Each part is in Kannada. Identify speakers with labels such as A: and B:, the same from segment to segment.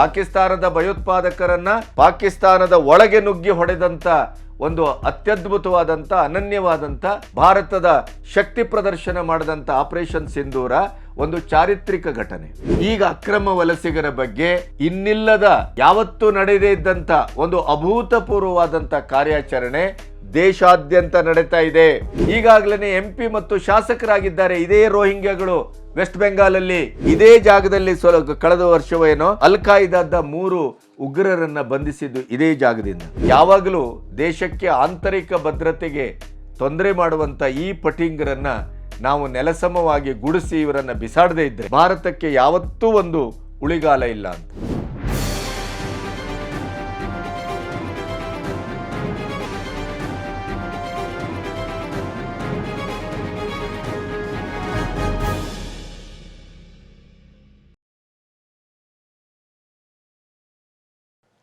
A: ಪಾಕಿಸ್ತಾನದ ಭಯೋತ್ಪಾದಕರನ್ನ ಪಾಕಿಸ್ತಾನದ ಒಳಗೆ ನುಗ್ಗಿ ಹೊಡೆದಂತ ಒಂದು ಅತ್ಯದ್ಭುತವಾದಂಥ ಅನನ್ಯವಾದಂಥ ಭಾರತದ ಶಕ್ತಿ ಪ್ರದರ್ಶನ ಮಾಡಿದಂಥ ಆಪರೇಷನ್ ಸಿಂಧೂರ ಒಂದು ಚಾರಿತ್ರಿಕ ಘಟನೆ. ಈಗ ಅಕ್ರಮ ವಲಸಿಗರ ಬಗ್ಗೆ ಇನ್ನಿಲ್ಲದ, ಯಾವತ್ತೂ ನಡೆದೇ ಇದ್ದಂಥ ಒಂದು ಅಭೂತಪೂರ್ವವಾದಂಥ ಕಾರ್ಯಾಚರಣೆ ದೇಶಾದ್ಯಂತ ನಡೀತಾ ಇದೆ. ಈಗಾಗಲೇ ಎಂ ಪಿ ಮತ್ತು ಶಾಸಕರಾಗಿದ್ದಾರೆ. ಇದೇ ರೋಹಿಂಗ್ಯಾಗಳು. ವೆಸ್ಟ್ ಬೆಂಗಾಲಲ್ಲಿ ಇದೇ ಜಾಗದಲ್ಲಿ ಸ್ವಲ್ಪ ಕಳೆದ ವರ್ಷವೇನೋ ಅಲ್ ಖಾಯಿದಾದ ಮೂರು ಉಗ್ರರನ್ನ ಬಂಧಿಸಿದ್ದು ಇದೇ ಜಾಗದಿಂದ. ಯಾವಾಗಲೂ ದೇಶಕ್ಕೆ ಆಂತರಿಕ ಭದ್ರತೆಗೆ ತೊಂದರೆ ಮಾಡುವಂತ ಈ ಪಟಿಂಗರನ್ನ ನಾವು ನೆಲಸಮವಾಗಿ ಗುಡಿಸಿ ಇವರನ್ನ ಬಿಸಾಡದೇ ಇದ್ರೆ ಭಾರತಕ್ಕೆ ಯಾವತ್ತೂ ಒಂದು ಉಳಿಗಾಲ ಇಲ್ಲ ಅಂತ.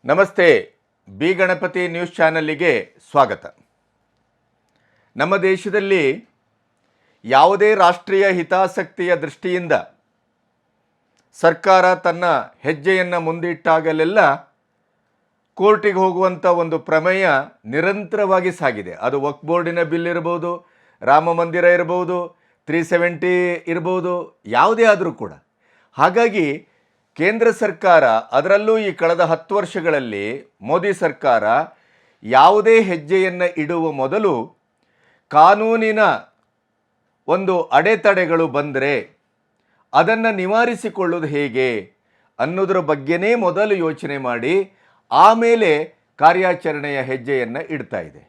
A: ನಮಸ್ತೆ, ಬಿ ಗಣಪತಿ ನ್ಯೂಸ್ ಚಾನಲ್ಲಿಗೆ ಸ್ವಾಗತ. ನಮ್ಮ ದೇಶದಲ್ಲಿ ಯಾವುದೇ ರಾಷ್ಟ್ರೀಯ ಹಿತಾಸಕ್ತಿಯ ದೃಷ್ಟಿಯಿಂದ ಸರ್ಕಾರ ತನ್ನ ಹೆಜ್ಜೆಯನ್ನು ಮುಂದಿಟ್ಟಾಗಲೆಲ್ಲ ಕೋರ್ಟಿಗೆ ಹೋಗುವಂಥ ಒಂದು ಪ್ರಮೇಯ ನಿರಂತರವಾಗಿ ಸಾಗಿದೆ. ಅದು ವಕ್ ಬೋರ್ಡಿನ ಬಿಲ್ ಇರ್ಬೋದು, ರಾಮ ಮಂದಿರ ಇರ್ಬೋದು, ತ್ರೀ ಸೆವೆಂಟಿ ಇರ್ಬೋದು, ಯಾವುದೇ ಆದರೂ ಕೂಡ. ಹಾಗಾಗಿ ಕೇಂದ್ರ ಸರ್ಕಾರ, ಅದರಲ್ಲೂ ಈ ಕಳೆದ ಹತ್ತು ವರ್ಷಗಳಲ್ಲಿ ಮೋದಿ ಸರ್ಕಾರ ಯಾವುದೇ ಹೆಜ್ಜೆಯನ್ನು ಇಡುವ ಮೊದಲು ಕಾನೂನಿನ ಒಂದು ಅಡೆತಡೆಗಳು ಬಂದರೆ ಅದನ್ನು ನಿವಾರಿಸಿಕೊಳ್ಳೋದು ಹೇಗೆ ಅನ್ನೋದ್ರ ಬಗ್ಗೆನೇ ಮೊದಲು ಯೋಚನೆ ಮಾಡಿ ಆಮೇಲೆ ಕಾರ್ಯಾಚರಣೆಯ ಹೆಜ್ಜೆಯನ್ನು ಇಡ್ತಾ ಇದೆ.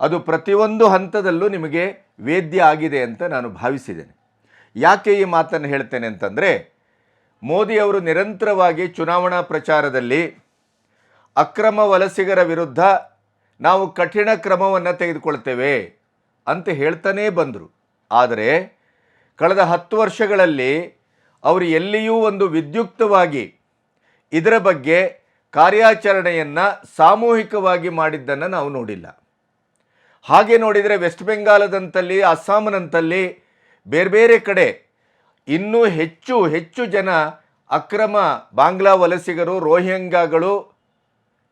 A: ಅದು ಪ್ರತಿಯೊಂದು ಹಂತದಲ್ಲೂ ನಿಮಗೆ ವೇದ್ಯ ಆಗಿದೆ ಅಂತ ನಾನು ಭಾವಿಸಿದ್ದೇನೆ. ಯಾಕೆ ಈ ಮಾತನ್ನು ಹೇಳ್ತೇನೆ ಅಂತಂದರೆ ಮೋದಿ ಅವರು ನಿರಂತರವಾಗಿ ಚುನಾವಣಾ ಪ್ರಚಾರದಲ್ಲಿ ಅಕ್ರಮ ವಲಸಿಗರ ವಿರುದ್ಧ ನಾವು ಕಠಿಣ ಕ್ರಮವನ್ನು ತೆಗೆದುಕೊಳ್ತೇವೆ ಅಂತ ಹೇಳ್ತಾನೇ ಬಂದರು. ಆದರೆ ಕಳೆದ ಹತ್ತು ವರ್ಷಗಳಲ್ಲಿ ಅವರು ಎಲ್ಲಿಯೂ ಒಂದು ವಿದ್ಯುಕ್ತವಾಗಿ ಇದರ ಬಗ್ಗೆ ಕಾರ್ಯಾಚರಣೆಯನ್ನು ಸಾಮೂಹಿಕವಾಗಿ ಮಾಡಿದ್ದನ್ನು ನಾವು ನೋಡಿಲ್ಲ. ಹಾಗೆ ನೋಡಿದರೆ ವೆಸ್ಟ್ ಬೆಂಗಾಲದಂತಲ್ಲಿ, ಅಸ್ಸಾಂನಂತಲ್ಲಿ ಬೇರೆ ಬೇರೆ ಕಡೆ ಇನ್ನೂ ಹೆಚ್ಚು ಹೆಚ್ಚು ಜನ ಅಕ್ರಮ ಬಾಂಗ್ಲಾ ವಲಸಿಗರು ರೋಹಿಂಗಾಗಳು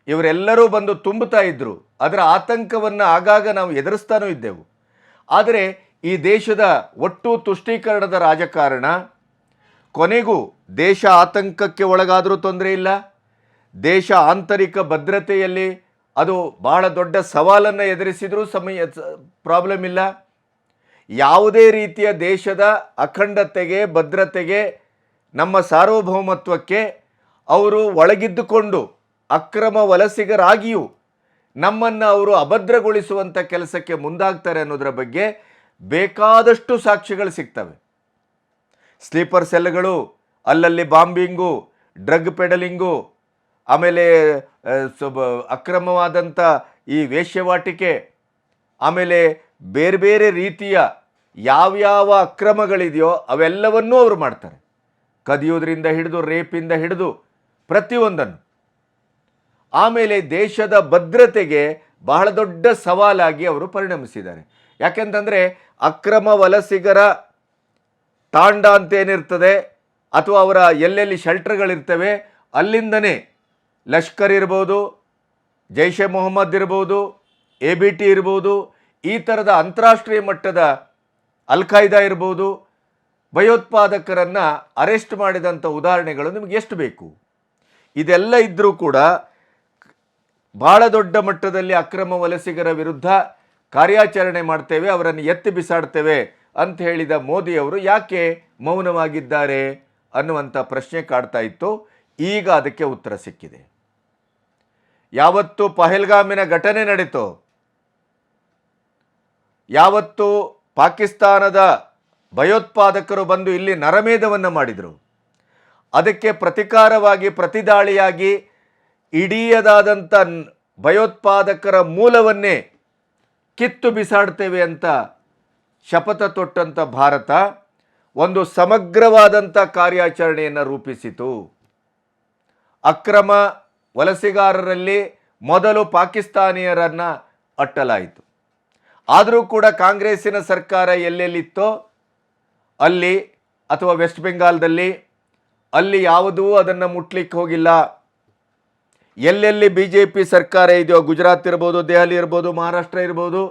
A: ಇವರೆಲ್ಲರೂ ಬಂದು ತುಂಬುತ್ತಾ ಇದ್ದರು ಅದರ ಆತಂಕವನ್ನು ಆಗಾಗ ನಾವು ಎದುರಿಸ್ತಾನೂ ಇದ್ದೆವು. ಆದರೆ ಈ ದೇಶದ ಒಟ್ಟು ತುಷ್ಟೀಕರಣದ ರಾಜಕಾರಣ, ಕೊನೆಗೂ ದೇಶ ಆತಂಕಕ್ಕೆ ಒಳಗಾದರೂ ತೊಂದರೆ ಇಲ್ಲ. ದೇಶ ಆಂತರಿಕ ಭದ್ರತೆಯಲ್ಲಿ ಅದು ಬಹಳ ದೊಡ್ಡ ಸವಾಲನ್ನು ಎದುರಿಸಿದರೂ ಸಮಯ ಪ್ರಾಬ್ಲಮ್ ಇಲ್ಲ. ಯಾವುದೇ ರೀತಿಯ ದೇಶದ ಅಖಂಡತೆಗೆ, ಭದ್ರತೆಗೆ, ನಮ್ಮ ಸಾರ್ವಭೌಮತ್ವಕ್ಕೆ ಅವರು ಒಳಗಿದ್ದುಕೊಂಡು ಅಕ್ರಮ ವಲಸಿಗರಾಗಿಯೂ ನಮ್ಮನ್ನು ಅವರು ಅಭದ್ರಗೊಳಿಸುವಂಥ ಕೆಲಸಕ್ಕೆ ಮುಂದಾಗ್ತಾರೆ ಅನ್ನೋದರ ಬಗ್ಗೆ ಬೇಕಾದಷ್ಟು ಸಾಕ್ಷ್ಯಗಳು ಸಿಗ್ತವೆ. ಸ್ಲೀಪರ್ ಸೆಲ್ಗಳು, ಅಲ್ಲಲ್ಲಿ ಬಾಂಬಿಂಗು, ಡ್ರಗ್ ಪೆಡಲಿಂಗು, ಆಮೇಲೆ ಅಕ್ರಮವಾದಂಥ ಈ ವೇಶ್ಯವಾಟಿಕೆ, ಆಮೇಲೆ ಬೇರೆ ಬೇರೆ ರೀತಿಯ ಯಾವ್ಯಾವ ಅಕ್ರಮಗಳಿದೆಯೋ ಅವೆಲ್ಲವನ್ನೂ ಅವರು ಮಾಡ್ತಾರೆ. ಕದಿಯೋದ್ರಿಂದ ಹಿಡಿದು, ರೇಪಿಂದ ಹಿಡಿದು ಪ್ರತಿಯೊಂದನ್ನು. ಆಮೇಲೆ ದೇಶದ ಭದ್ರತೆಗೆ ಬಹಳ ದೊಡ್ಡ ಸವಾಲಾಗಿ ಅವರು ಪರಿಣಮಿಸಿದ್ದಾರೆ. ಯಾಕೆಂತಂದರೆ ಅಕ್ರಮ ವಲಸಿಗರ ತಾಂಡ ಅಂತ ಏನಿರ್ತದೆ, ಅಥವಾ ಅವರ ಎಲ್ಲೆಲ್ಲಿ ಶೆಲ್ಟರ್ಗಳಿರ್ತವೆ, ಅಲ್ಲಿಂದನೇ ಲಷ್ಕರ್ ಇರ್ಬೋದು, ಜೈಷೆ ಮೊಹಮ್ಮದ್ ಇರ್ಬೋದು, ಎ ಬಿ ಟಿ ಇರ್ಬೋದು ಈ ಥರದ ಅಂತಾರಾಷ್ಟ್ರೀಯ ಮಟ್ಟದ ಅಲ್ ಖೈದಾ ಇರ್ಬೋದು, ಭಯೋತ್ಪಾದಕರನ್ನು ಅರೆಸ್ಟ್ ಮಾಡಿದಂಥ ಉದಾಹರಣೆಗಳು ನಿಮಗೆ ಎಷ್ಟು ಬೇಕು? ಇದೆಲ್ಲ ಇದ್ದರೂ ಕೂಡ ಭಾಳ ದೊಡ್ಡ ಮಟ್ಟದಲ್ಲಿ ಅಕ್ರಮ ವಲಸಿಗರ ವಿರುದ್ಧ ಕಾರ್ಯಾಚರಣೆ ಮಾಡ್ತೇವೆ, ಅವರನ್ನು ಎತ್ತಿ ಬಿಸಾಡ್ತೇವೆ ಅಂತ ಹೇಳಿದ ಮೋದಿಯವರು ಯಾಕೆ ಮೌನವಾಗಿದ್ದಾರೆ ಅನ್ನುವಂಥ ಪ್ರಶ್ನೆ ಕಾಡ್ತಾ ಇತ್ತು. ಈಗ ಅದಕ್ಕೆ ಉತ್ತರ ಸಿಕ್ಕಿದೆ. ಯಾವತ್ತು ಪಹಲ್ಗಾಮಿನ ಘಟನೆ ನಡೀತೋ. ಯಾವತ್ತು ಪಾಕಿಸ್ತಾನದ ಭಯೋತ್ಪಾದಕರು ಬಂದು ಇಲ್ಲಿ ನರಮೇಧವನ್ನು ಮಾಡಿದರು. ಅದಕ್ಕೆ ಪ್ರತಿಕಾರವಾಗಿ, ಪ್ರತಿದಾಳಿಯಾಗಿ ಇಡೀಯದಾದಂಥ ಭಯೋತ್ಪಾದಕರ ಮೂಲವನ್ನೇ ಕಿತ್ತು ಬಿಸಾಡ್ತೇವೆ ಅಂತ ಶಪಥ ತೊಟ್ಟಂಥ ಭಾರತ ಒಂದು ಸಮಗ್ರವಾದಂಥ ಕಾರ್ಯಾಚರಣೆಯನ್ನು ರೂಪಿಸಿತು. ಅಕ್ರಮ ವಲಸಿಗಾರರಲ್ಲಿ ಮೊದಲು ಪಾಕಿಸ್ತಾನಿಯರನ್ನು ಅಟ್ಟಲಾಯಿತು. ಆದರೂ ಕೂಡ ಕಾಂಗ್ರೆಸ್ಸಿನ ಸರ್ಕಾರ ಎಲ್ಲೆಲ್ಲಿತ್ತೋ ಅಲ್ಲಿ ಅಥವಾ ವೆಸ್ಟ್ ಬೆಂಗಾಲ್ದಲ್ಲಿ ಅಲ್ಲಿ ಯಾವುದೂ ಅದನ್ನು ಮುಟ್ಲಿಕ್ಕೆ ಹೋಗಿಲ್ಲ. ಎಲ್ಲೆಲ್ಲಿ ಬಿ ಜೆ ಪಿ ಸರ್ಕಾರ ಇದೆಯೋ, ಗುಜರಾತ್ ಇರ್ಬೋದು, ದೆಹಲಿ ಇರ್ಬೋದು, ಮಹಾರಾಷ್ಟ್ರ ಇರ್ಬೋದು,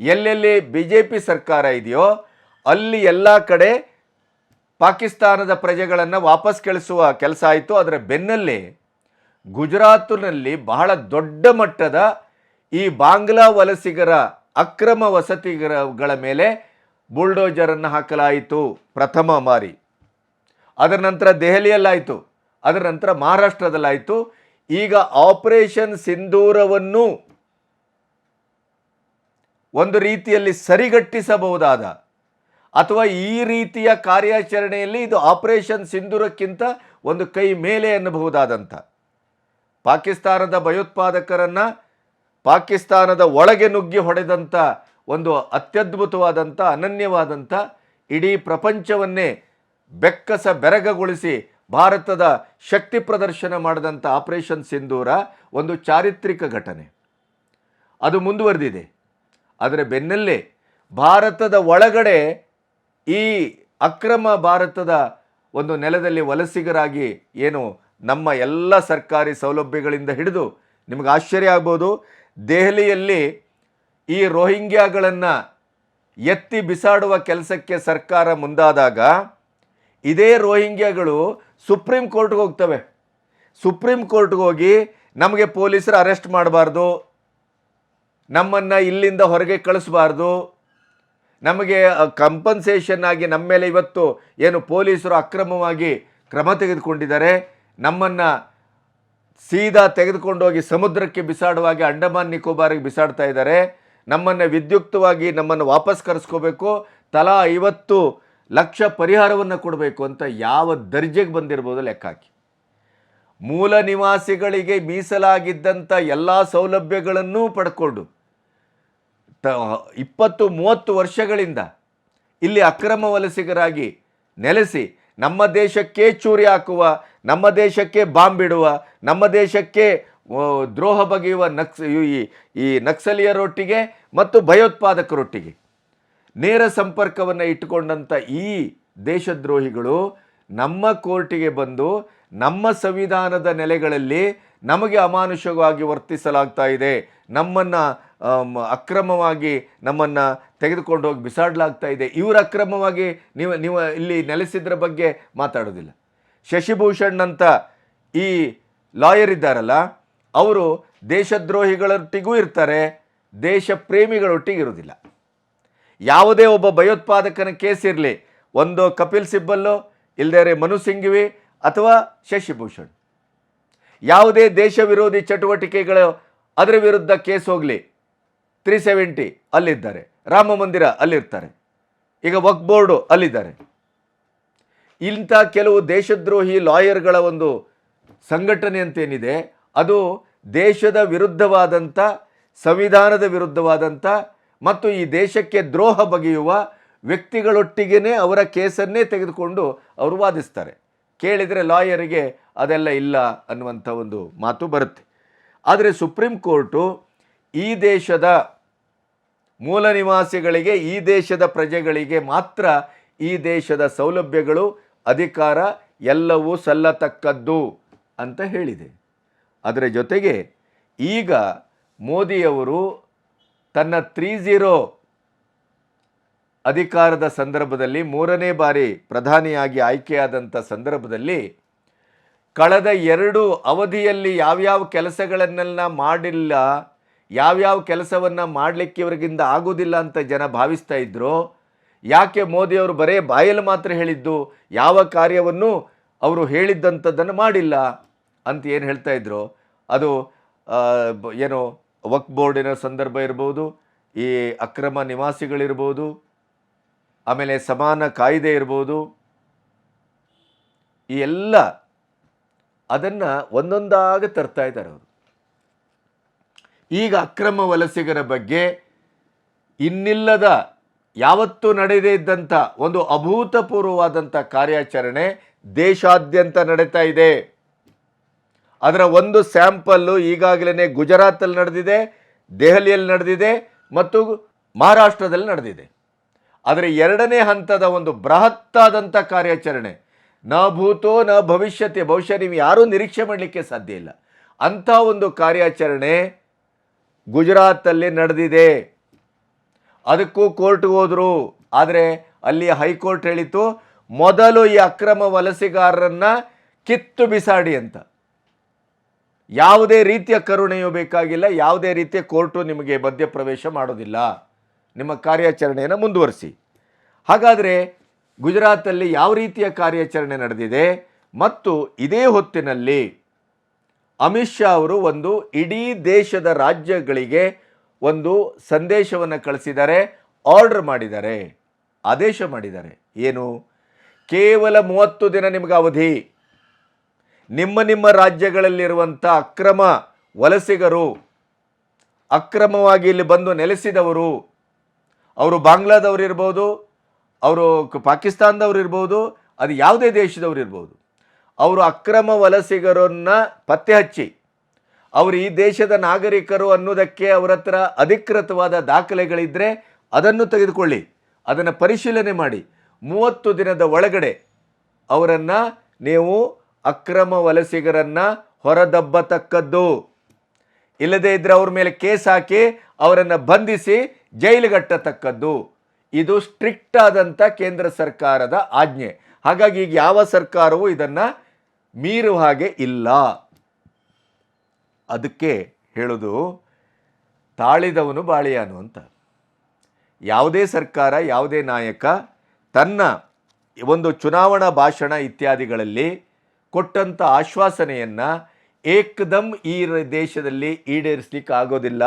A: ಎಲ್ಲೆಲ್ಲಿ ಬಿ ಜೆ ಪಿ ಸರ್ಕಾರ ಇದೆಯೋ, ಅಲ್ಲಿ ಎಲ್ಲ ಕಡೆ ಪಾಕಿಸ್ತಾನದ ಪ್ರಜೆಗಳನ್ನು ವಾಪಸ್ ಕಳಿಸುವ ಕೆಲಸ ಆಯಿತು. ಅದರ ಬೆನ್ನಲ್ಲೇ ಗುಜರಾತಿನಲ್ಲಿ ಬಹಳ ದೊಡ್ಡ ಮಟ್ಟದ ಈ ಬಾಂಗ್ಲಾ ವಲಸಿಗರ ಅಕ್ರಮ ವಸತಿಗಳ ಮೇಲೆ ಬುಲ್ಡೋಜರನ್ನು ಹಾಕಲಾಯಿತು ಪ್ರಥಮ ಮಾರಿ ಅದರ ನಂತರ ದೆಹಲಿಯಲ್ಲಾಯಿತು. ಅದರ ನಂತರ ಮಹಾರಾಷ್ಟ್ರದಲ್ಲಾಯಿತು. ಈಗ ಆಪರೇಷನ್ ಸಿಂಧೂರವನ್ನು ಒಂದು ರೀತಿಯಲ್ಲಿ ಸರಿಗಟ್ಟಿಸಬಹುದಾದ ಅಥವಾ ಈ ರೀತಿಯ ಕಾರ್ಯಾಚರಣೆಯಲ್ಲಿ ಇದು ಆಪರೇಷನ್ ಸಿಂಧೂರಕ್ಕಿಂತ ಒಂದು ಕೈ ಮೇಲೆ ಎನ್ನಬಹುದಾದಂಥ ಪಾಕಿಸ್ತಾನದ ಭಯೋತ್ಪಾದಕರನ್ನು ಪಾಕಿಸ್ತಾನದ ಒಳಗೆ ನುಗ್ಗಿ ಹೊಡೆದಂಥ ಒಂದು ಅತ್ಯದ್ಭುತವಾದಂಥ ಅನನ್ಯವಾದಂಥ ಇಡೀ ಪ್ರಪಂಚವನ್ನೇ ಬೆಕ್ಕಸ ಬೆರಗಗೊಳಿಸಿ ಭಾರತದ ಶಕ್ತಿ ಪ್ರದರ್ಶನ ಮಾಡಿದಂಥ ಆಪರೇಷನ್ ಸಿಂಧೂರ ಒಂದು ಚಾರಿತ್ರಿಕ ಘಟನೆ. ಅದು ಮುಂದುವರೆದಿದೆ. ಆದರೆ ಬೆನ್ನಲ್ಲೇ ಭಾರತದ ಒಳಗಡೆ ಈ ಅಕ್ರಮ ಭಾರತದ ಒಂದು ನೆಲದಲ್ಲಿ ವಲಸಿಗರಾಗಿ ಏನು ನಮ್ಮ ಎಲ್ಲ ಸರ್ಕಾರಿ ಸೌಲಭ್ಯಗಳಿಂದ ಹಿಡಿದು ನಿಮಗೆ ಆಶ್ಚರ್ಯ ಆಗ್ಬೋದು. ದೆಹಲಿಯಲ್ಲಿ ಈ ರೋಹಿಂಗ್ಯಾಗಳನ್ನು ಎತ್ತಿ ಬಿಸಾಡುವ ಕೆಲಸಕ್ಕೆ ಸರ್ಕಾರ ಮುಂದಾದಾಗ ಇದೇ ರೋಹಿಂಗ್ಯಾಗಳು ಸುಪ್ರೀಂ ಕೋರ್ಟ್ಗೆ ಹೋಗ್ತವೆ. ಸುಪ್ರೀಂ ಕೋರ್ಟ್ಗೆ ಹೋಗಿ ನಮಗೆ ಪೊಲೀಸರು ಅರೆಸ್ಟ್ ಮಾಡಬಾರ್ದು, ನಮ್ಮನ್ನು ಇಲ್ಲಿಂದ ಹೊರಗೆ ಕಳಿಸಬಾರ್ದು, ನಮಗೆ ಕಂಪನ್ಸೇಷನ್ ಆಗಿ ನಮ್ಮ ಮೇಲೆ ಇವತ್ತು ಏನು ಪೊಲೀಸರು ಅಕ್ರಮವಾಗಿ ಕ್ರಮ ತೆಗೆದುಕೊಂಡಿದ್ದಾರೆ, ನಮ್ಮನ್ನು ಸೀದಾ ತೆಗೆದುಕೊಂಡೋಗಿ ಸಮುದ್ರಕ್ಕೆ ಬಿಸಾಡುವಾಗಿ ಅಂಡಮಾನ್ ನಿಕೋಬಾರಿಗೆ ಬಿಸಾಡ್ತಾ ಇದ್ದಾರೆ. ನಮ್ಮನ್ನು ವಿದ್ಯುಕ್ತವಾಗಿ ನಮ್ಮನ್ನು ವಾಪಸ್ ಕರೆಸ್ಕೋಬೇಕು. ತಲಾ ಐವತ್ತು ಲಕ್ಷ ಪರಿಹಾರವನ್ನು ಕೊಡಬೇಕು ಅಂತ ಯಾವ ದರ್ಜೆಗೆ ಬಂದಿರ್ಬೋದು ಲೆಕ್ಕ ಹಾಕಿ ಮೂಲ ನಿವಾಸಿಗಳಿಗೆ ಮೀಸಲಾಗಿದ್ದಂಥ ಎಲ್ಲ ಸೌಲಭ್ಯಗಳನ್ನೂ ಪಡ್ಕೊಂಡು ತ ಇಪ್ಪತ್ತು ಮೂವತ್ತು ವರ್ಷಗಳಿಂದ ಇಲ್ಲಿ ಅಕ್ರಮ ವಲಸಿಗರಾಗಿ ನೆಲೆಸಿ ನಮ್ಮ ದೇಶಕ್ಕೆ ಚೂರಿ ಹಾಕುವ, ನಮ್ಮ ದೇಶಕ್ಕೆ ಬಾಂಬ್ ಬಿಡುವ ನಮ್ಮ ದೇಶಕ್ಕೆ ದ್ರೋಹ ಬಗೆಯುವ ನಕ್ಸ್, ಈ ಈ ನಕ್ಸಲೀಯರೊಟ್ಟಿಗೆ ಮತ್ತು ಭಯೋತ್ಪಾದಕರೊಟ್ಟಿಗೆ ನೇರ ಸಂಪರ್ಕವನ್ನು ಇಟ್ಟುಕೊಂಡಂಥ ಈ ದೇಶದ್ರೋಹಿಗಳು ನಮ್ಮ ಕೋರ್ಟಿಗೆ ಬಂದು ನಮ್ಮ ಸಂವಿಧಾನದ ನೆಲೆಗಳಲ್ಲಿ ನಮಗೆ ಅಮಾನುಷವಾಗಿ ವರ್ತಿಸಲಾಗ್ತಾ ಇದೆ. ನಮ್ಮನ್ನು ಅಕ್ರಮವಾಗಿ ನಮ್ಮನ್ನು ತೆಗೆದುಕೊಂಡು ಹೋಗಿ ಬಿಸಾಡಲಾಗ್ತಾ ಇದೆ. ಇವರು ಅಕ್ರಮವಾಗಿ ನೀವು ನೀವು ಇಲ್ಲಿ ನೆಲೆಸಿದ್ರ ಬಗ್ಗೆ ಮಾತಾಡೋದಿಲ್ಲ. ಶಶಿಭೂಷಣ್ ಅಂತ ಈ ಲಾಯರ್ ಇದ್ದಾರಲ್ಲ, ಅವರು ದೇಶದ್ರೋಹಿಗಳೊಟ್ಟಿಗೂ ಇರ್ತಾರೆ, ದೇಶ ಪ್ರೇಮಿಗಳೊಟ್ಟಿಗೆ ಇರೋದಿಲ್ಲ ಯಾವುದೇ ಒಬ್ಬ ಭಯೋತ್ಪಾದಕನ ಕೇಸ್ ಇರಲಿ, ಒಂದು ಕಪಿಲ್ ಸಿಬ್ಬಲ್ಲು ಇಲ್ಲದೇ ಮನು ಸಿಂಘ್ವಿ ಅಥವಾ ಶಶಿಭೂಷಣ್. ಯಾವುದೇ ದೇಶ ವಿರೋಧಿ ಚಟುವಟಿಕೆಗಳು ಅದರ ವಿರುದ್ಧ ಕೇಸ್ ಹೋಗಲಿ. Three seventy ಅಲ್ಲಿದ್ದಾರೆ. ರಾಮ ಮಂದಿರ ಅಲ್ಲಿರ್ತಾರೆ. ಈಗ ವಕ್ ಬೋರ್ಡು ಅಲ್ಲಿದ್ದಾರೆ. ಇಂಥ ಕೆಲವು ದೇಶದ್ರೋಹಿ ಲಾಯರ್ಗಳ ಒಂದು ಸಂಘಟನೆ ಅಂತೇನಿದೆ, ಅದು ದೇಶದ ವಿರುದ್ಧವಾದಂಥ, ಸಂವಿಧಾನದ ವಿರುದ್ಧವಾದಂಥ ಮತ್ತು ಈ ದೇಶಕ್ಕೆ ದ್ರೋಹ ಬಗೆಯುವ ವ್ಯಕ್ತಿಗಳೊಟ್ಟಿಗೇ ಅವರ ಕೇಸನ್ನೇ ತೆಗೆದುಕೊಂಡು ಅವರು ವಾದಿಸ್ತಾರೆ. ಕೇಳಿದರೆ ಲಾಯರಿಗೆ ಅದೆಲ್ಲ ಇಲ್ಲ ಅನ್ನುವಂಥ ಒಂದು ಮಾತು ಬರುತ್ತೆ. ಆದರೆ ಸುಪ್ರೀಂ ಕೋರ್ಟು ಈ ದೇಶದ ಮೂಲ ನಿವಾಸಿಗಳಿಗೆ, ಈ ದೇಶದ ಪ್ರಜೆಗಳಿಗೆ ಮಾತ್ರ ಈ ದೇಶದ ಸೌಲಭ್ಯಗಳು, ಅಧಿಕಾರ ಎಲ್ಲವೂ ಸಲ್ಲತಕ್ಕದ್ದು ಅಂತ ಹೇಳಿದೆ. ಅದರ ಜೊತೆಗೆ ಈಗ ಮೋದಿಯವರು ತನ್ನ ತ್ರೀ ಝೀರೋ ಅಧಿಕಾರದ ಸಂದರ್ಭದಲ್ಲಿ ಮೂರನೇ ಬಾರಿ ಪ್ರಧಾನಿಯಾಗಿ ಆಯ್ಕೆಯಾದಂಥ ಸಂದರ್ಭದಲ್ಲಿ ಕಳೆದ ಎರಡು ಅವಧಿಯಲ್ಲಿ ಯಾವ್ಯಾವ ಕೆಲಸಗಳನ್ನೆಲ್ಲ ಮಾಡಿಲ್ಲ, ಯಾವ್ಯಾವ ಕೆಲಸವನ್ನು ಮಾಡಲಿಕ್ಕೆ ಇವರಿಗಿಂದ ಆಗೋದಿಲ್ಲ ಅಂತ ಜನ ಭಾವಿಸ್ತಾ ಇದ್ರು. ಯಾಕೆ ಮೋದಿಯವರು ಬರೇ ಬಾಯಲ್ಲಿ ಮಾತ್ರ ಹೇಳಿದ್ದು, ಯಾವ ಕಾರ್ಯವನ್ನು ಅವರು ಹೇಳಿದ್ದಂಥದ್ದನ್ನು ಮಾಡಿಲ್ಲ ಅಂತ ಏನು ಹೇಳ್ತಾ ಇದ್ರು. ಅದು ಏನು ವಕ್ ಬೋರ್ಡಿನ ಸಂದರ್ಭ ಇರ್ಬೋದು, ಈ ಅಕ್ರಮ ನಿವಾಸಿಗಳಿರ್ಬೋದು, ಆಮೇಲೆ ಸಮಾನ ಕಾಯ್ದೆ ಇರ್ಬೋದು. ಈ ಎಲ್ಲ ಅದನ್ನು ಒಂದೊಂದಾಗಿ ತರ್ತಾ ಇದ್ದಾರೆ ಅವರು. ಈಗ ಅಕ್ರಮ ವಲಸಿಗರ ಬಗ್ಗೆ ಇನ್ನಿಲ್ಲದ, ಯಾವತ್ತೂ ನಡೆದೇ ಇದ್ದಂಥ ಒಂದು ಅಭೂತಪೂರ್ವವಾದಂಥ ಕಾರ್ಯಾಚರಣೆ ದೇಶಾದ್ಯಂತ ನಡೀತಾ ಇದೆ. ಅದರ ಒಂದು ಸ್ಯಾಂಪಲ್ಲು ಈಗಾಗಲೇ ಗುಜರಾತಲ್ಲಿ ನಡೆದಿದೆ, ದೆಹಲಿಯಲ್ಲಿ ನಡೆದಿದೆ ಮತ್ತು ಮಹಾರಾಷ್ಟ್ರದಲ್ಲಿ ನಡೆದಿದೆ. ಆದರೆ ಎರಡನೇ ಹಂತದ ಒಂದು ಬೃಹತ್ತಾದಂಥ ಕಾರ್ಯಾಚರಣೆ ನ ಭೂತೋ ನ ಭವಿಷ್ಯತೆ. ಬಹುಶಃ ನೀವು ಯಾರೂ ನಿರೀಕ್ಷೆ ಮಾಡಲಿಕ್ಕೆ ಸಾಧ್ಯ ಇಲ್ಲ. ಅಂಥ ಒಂದು ಕಾರ್ಯಾಚರಣೆ ಗುಜರಾತಲ್ಲಿ ನಡೆದಿದೆ. ಅದಕ್ಕೂ ಕೋರ್ಟ್ಗೆ ಹೋದರು. ಆದರೆ ಅಲ್ಲಿ ಹೈಕೋರ್ಟ್ ಹೇಳಿತು ಮೊದಲು ಈ ಅಕ್ರಮ ವಲಸೆಗಾರರನ್ನು ಕಿತ್ತು ಬಿಸಾಡಿ ಅಂತ. ಯಾವುದೇ ರೀತಿಯ ಕರುಣೆಯು ಬೇಕಾಗಿಲ್ಲ, ಯಾವುದೇ ರೀತಿಯ ಕೋರ್ಟು ನಿಮಗೆ ಮಧ್ಯಪ್ರವೇಶ ಮಾಡೋದಿಲ್ಲ. ನಿಮ್ಮ ಕಾರ್ಯಾಚರಣೆಯನ್ನು ಮುಂದುವರಿಸಿ. ಹಾಗಾದರೆ ಗುಜರಾತಲ್ಲಿ ಯಾವ ರೀತಿಯ ಕಾರ್ಯಾಚರಣೆ ನಡೆದಿದೆ? ಮತ್ತು ಇದೇ ಹೊತ್ತಿನಲ್ಲಿ ಅಮಿತ್ ಶಾ ಅವರು ಒಂದು ಇಡೀ ದೇಶದ ರಾಜ್ಯಗಳಿಗೆ ಒಂದು ಸಂದೇಶವನ್ನು ಕಳಿಸಿದ್ದಾರೆ, ಆರ್ಡರ್ ಮಾಡಿದ್ದಾರೆ, ಆದೇಶ ಮಾಡಿದ್ದಾರೆ. ಏನು? ಕೇವಲ ಮೂವತ್ತು ದಿನ ನಿಮಗೆ ಅವಧಿ. ನಿಮ್ಮ ನಿಮ್ಮ ರಾಜ್ಯಗಳಲ್ಲಿರುವಂಥ ಅಕ್ರಮ ವಲಸಿಗರು, ಅಕ್ರಮವಾಗಿ ಇಲ್ಲಿ ಬಂದು ನೆಲೆಸಿದವರು, ಅವರು ಬಾಂಗ್ಲಾದವ್ರು ಇರ್ಬೋದು ಅವರು ಪಾಕಿಸ್ತಾನದವ್ರು ಇರ್ಬೋದು, ಅದು ಯಾವುದೇ ದೇಶದವ್ರು ಇರ್ಬೋದು. ಅವರು ಅಕ್ರಮ ವಲಸಿಗರನ್ನು ಪತ್ತೆ ಹಚ್ಚಿ, ಅವರು ಈ ದೇಶದ ನಾಗರಿಕರು ಅನ್ನೋದಕ್ಕೆ ಅವರ ಹತ್ರ ಅಧಿಕೃತವಾದ ದಾಖಲೆಗಳಿದ್ದರೆ ಅದನ್ನು ತೆಗೆದುಕೊಳ್ಳಿ, ಅದನ್ನು ಪರಿಶೀಲನೆ ಮಾಡಿ. ಮೂವತ್ತು ದಿನದ ಒಳಗಡೆ ಅವರನ್ನು ನೀವು ಅಕ್ರಮ ವಲಸಿಗರನ್ನು ಹೊರದಬ್ಬತಕ್ಕದ್ದು. ಇಲ್ಲದೇ ಇದ್ದರೆ ಅವ್ರ ಮೇಲೆ ಕೇಸ್ ಹಾಕಿ ಅವರನ್ನು ಬಂಧಿಸಿ ಜೈಲಿಗಟ್ಟತಕ್ಕದ್ದು. ಇದು ಸ್ಟ್ರಿಕ್ಟ್ ಆದಂಥ ಕೇಂದ್ರ ಸರ್ಕಾರದ ಆಜ್ಞೆ. ಹಾಗಾಗಿ ಈಗ ಯಾವ ಸರ್ಕಾರವೂ ಇದನ್ನು ಮೀರುವ ಹಾಗೆ ಇಲ್ಲ. ಅದಕ್ಕೆ ಹೇಳೋದು, ತಾಳಿದವನು ಬಾಳಿಯಾನು ಅಂತ. ಯಾವುದೇ ಸರ್ಕಾರ, ಯಾವುದೇ ನಾಯಕ ತನ್ನ ಒಂದು ಚುನಾವಣಾ ಭಾಷಣ ಇತ್ಯಾದಿಗಳಲ್ಲಿ ಕೊಟ್ಟಂಥ ಆಶ್ವಾಸನೆಯನ್ನು ಏಕದಮ್ ಈ ದೇಶದಲ್ಲಿ ಈಡೇರಿಸ್ಲಿಕ್ಕೆ ಆಗೋದಿಲ್ಲ.